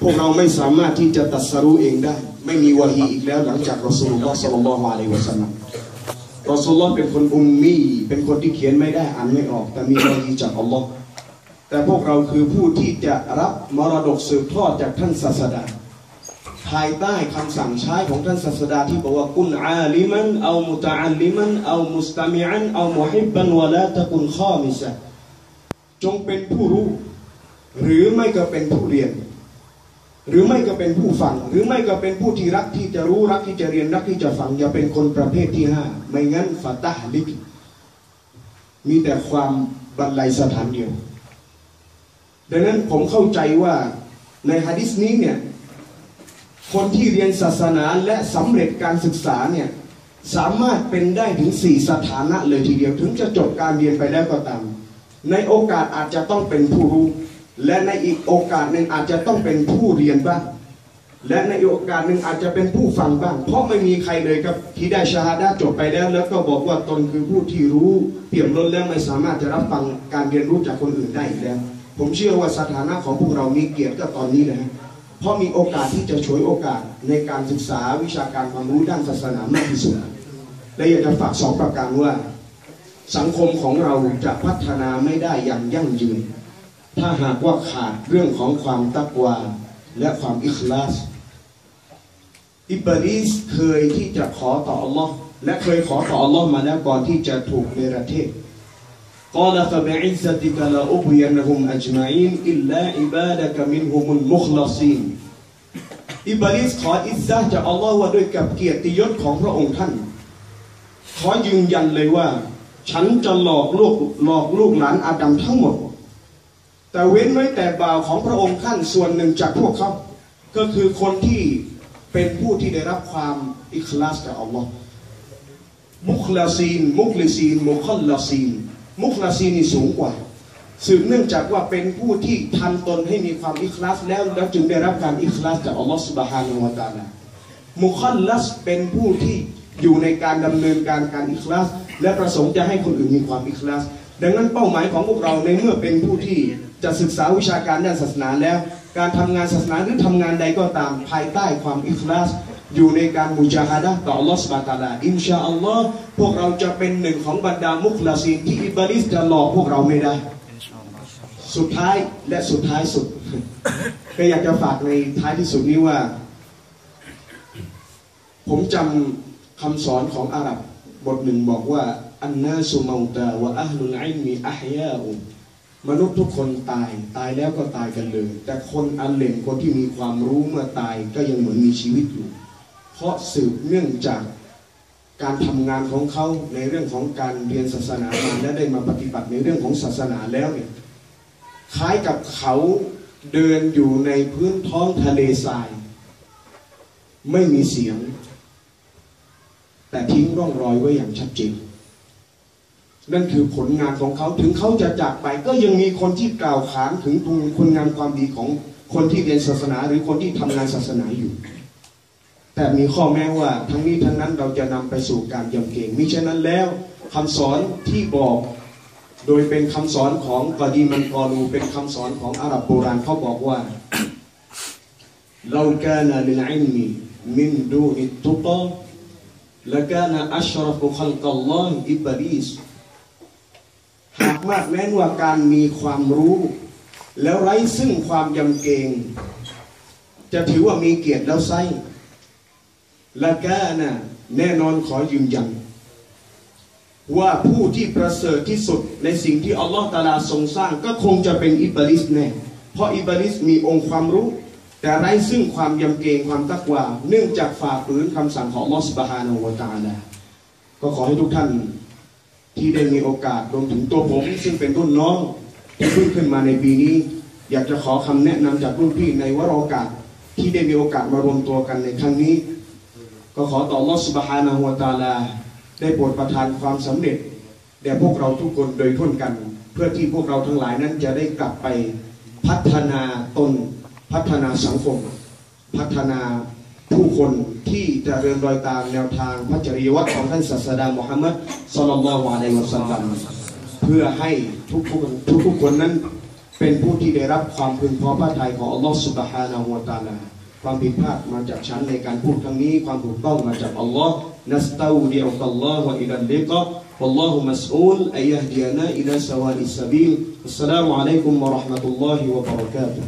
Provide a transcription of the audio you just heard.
พวกเราไม่สามารถที่จะตัดสรู้เองได้ ไม่มีวะฮีอีกแล้วหลังจากรอสูลุลลอฮ์สัลลัลลอฮุอะลัยฮิวะสัลลัมรอสูลลอฮ์เป็นคนอุมมีเป็นคนที่เขียนไม่ได้อ่านไม่ออก แต่มีวะฮีจากอัลลอฮ์แต่พวกเราคือผู้ที่จะรับมรดกสืบทอดจากท่านศาสดาภายใต้คำสั่งใช้ของท่านศาสดาที่บอกว่ากุนอาลิมันเอามุตะอัลลิมันเอามุสตามิอันเอามุฮิบบันวะลาตะกุนข้อมิซะจงเป็นผู้รู้ หรือไม่ก็เป็นผู้เรียน หรือไม่ก็เป็นผู้ฟัง หรือไม่ก็เป็นผู้ที่รักที่จะรู้รักที่จะเรียนรักที่จะฟังอย่าเป็นคนประเภทที่ห้าไม่งั้นฟาตาฮลิก มีแต่ความบรรลัยสถานเดียว ดังนั้นผมเข้าใจว่าในฮะดิษนี้เนี่ยคนที่เรียนศาสนาและสำเร็จการศึกษาเนี่ยสามารถเป็นได้ถึงสี่สถานะเลยทีเดียว ถึงจะจบการเรียนไปแล้วก็ตาม ในโอกาสอาจจะต้องเป็นผู้รู้ และในอีกโอกาสหนึ่งอาจจะต้องเป็นผู้เรียนบ้าง และในโอกาสหนึ่งอาจจะเป็นผู้ฟังบ้าง เพราะไม่มีใครเลยครับที่ได้ชาฮาดาจบไปแล้ว แล้วก็บอกว่าตนคือผู้ที่รู้เปี่ยมล้นแล้วไม่สามารถจะรับฟังการเรียนรู้จากคนอื่นได้อีกแล้ว ผมเชื่อว่าสถานะของพวกเรามีเกียรติก็ตอนนี้นะฮะเพราะมีโอกาสที่จะฉวยโอกาสในการศึกษาวิชาการความรู้ด้านศาสนามากที่สุดและอยากจะฝากสองประการว่า สังคมของเราจะพัฒนาไม่ได้อย่างยั่งยืน ถ้าหากว่าขาดเรื่องของความตักวาและความอิคลาส อิบลิสเคยที่จะขอต่ออัลลอฮ์และเคยขอต่ออัลลอฮ์มาแล้วก่อนที่จะถูกเนรเทศ قال فبعزتك لأغوينهم أجمعين إلا عبادك منهم المخلصين อิบลิสขออิสซาจากอัลลอฮ์ว่าด้วยกับเกียรติยศของพระองค์ท่าน ขอยืนยันเลยว่า ฉันจะหลอกลูกหลอกลูกหลานอาดัมทั้งหมด แต่เว้นไว้แต่บ่าวของพระองค์ท่านส่วนหนึ่งจากพวกเขา ก็คือคนที่เป็นผู้ที่ได้รับความอิคลาสจากอัลลอฮ์มุคลาซีน มุคลิซีน มุคลลาซีน มุคลาซีนนี่สูงกว่าสืบเนื่องจากว่าเป็นผู้ที่ทำตนให้มีความอิคลาสแล้วแล้วจึงได้รับการอิคลาสจากอัลลอฮฺสุบฮานาละตาลามุคลลัสเป็นผู้ที่อยู่ในการดำเนินการการอิคลาสและประสงค์จะให้คนอื่นมีความอิคลาส ดังนั้นเป้าหมายของพวกเราในเมื่อเป็นผู้ที่จะศึกษาวิชาการด้านศาสนาแล้ว การทำงานศาสนาหรือทำงานใดก็ตามภายใต้ความอิคลาสอยู่ในการมุจาฮาดะต่ออัลลอฮฺสุบฮาตาลาอินชาอัลลอฮ์พวกเราจะเป็นหนึ่งของบรรดามุคลาซีนที่อิบลิสจะหลอกพวกเราไม่ได้ สุดท้ายและสุดท้ายสุด ก็อยากจะฝากในท้ายที่สุดนี้ว่า ผมจำคำสอนของอาหรับบทหนึ่งบอกว่า อันนาสุมาตาวะอัลลุลอิลมีอัฮยาอุมนุษย์ทุกคนตายตายแล้วก็ตายกันเลย แต่คนอันเล่นคนที่มีความรู้เมื่อตายก็ยังเหมือนมีชีวิตอยู่ เพราะสืบเนื่องจากการทำงานของเขาในเรื่องของการเรียนศาสนามาและได้มาปฏิบัติในเรื่องของศาสนาแล้วเนี่ยคล้ายกับเขาเดินอยู่ในพื้นท้องทะเลทราย ไม่มีเสียง แต่ทิ้งร่องรอยไว้อย่างชัดเจน นั่นคือผลงานของเขาถึงเขาจะจากไปก็ยังมีคนที่กล่าวขานถึงคุณงามความดีของคนที่เรียนศาสนาหรือคนที่ทำงานศาสนาอยู่ แต่มีข้อแม้ว่าทั้งนี้ทั้งนั้นเราจะนำไปสู่การยำเกรงมิฉะนั้นแล้วคำสอนที่บอก โดยเป็นคำสอนของกอดีมันกอรูเป็นคำสอนของอาหรับโบราณเขาบอกว่าเรากานาลิลอิลมีมินดูนิตุตอและกานาอัชรฟุขัลกัลลอฮอิบลีส หากมากแม้นว่าการมีความรู้ แล้วไร้ซึ่งความยำเกรงจะถือว่ามีเกียรติแล้วไซและกานะแน่นอนขอยืนยันว่าผู้ที่ประเสริฐที่สุดในสิ่งที่อัลลอฮฺตาลาทรงสร้างก็คงจะเป็นอิบลิสแน่เพราะอิบลิสมีองค์ความรู้ แต่ไร้ซึ่งความยำเกรงความตักวา เนื่องจากฝ่าฝืนคำสั่งของอัลอฮฺสุบฮานอูตาลาก็ขอให้ทุกท่าน ที่ได้มีโอกาสรวมถึงตัวผม ซึ่งเป็นรุ่นน้องที่เพิ่งขึ้นมาในปีนี้ อยากจะขอคำแนะนำจากรุ่นพี่ในวารโอกาสที่ได้มีโอกาสมารวมตัวกันในครั้งนี้ ก็ขอต่ออัลอสุบฮานาอูตาลา ได้โปรดประทานความสำเร็จแด่พวกเราทุกคนโดยทุ่นกัน เพื่อที่พวกเราทั้งหลายนั้นจะได้กลับไปพัฒนาตนพัฒนาสังคม พัฒนา ผู้คนที่จะเริญรอยตามแนวทางพระจริยวัตรของท่านศาสดามุฮัมมัดสลลัลลอฮุอะลัยฮิวะสัลลัมเพื่อให้ทุกทุกทุกทุกคนนั้น เป็นผู้ที่ได้รับความพึงพอพระทัยของอัลลอฮ์สุบฮานะฮูวะตะอาลา ความผิดพลาดมาจากฉันในการพูดครั้งนี้ ความถูกต้องมาจากอัลลอฮ์นัสตาอูดิอัลลอฮ์วะอิลัลลิกะ والله مسؤول أن يهدينا إلى سواء السبيل السلام عليكم ورحمة الله وبركاته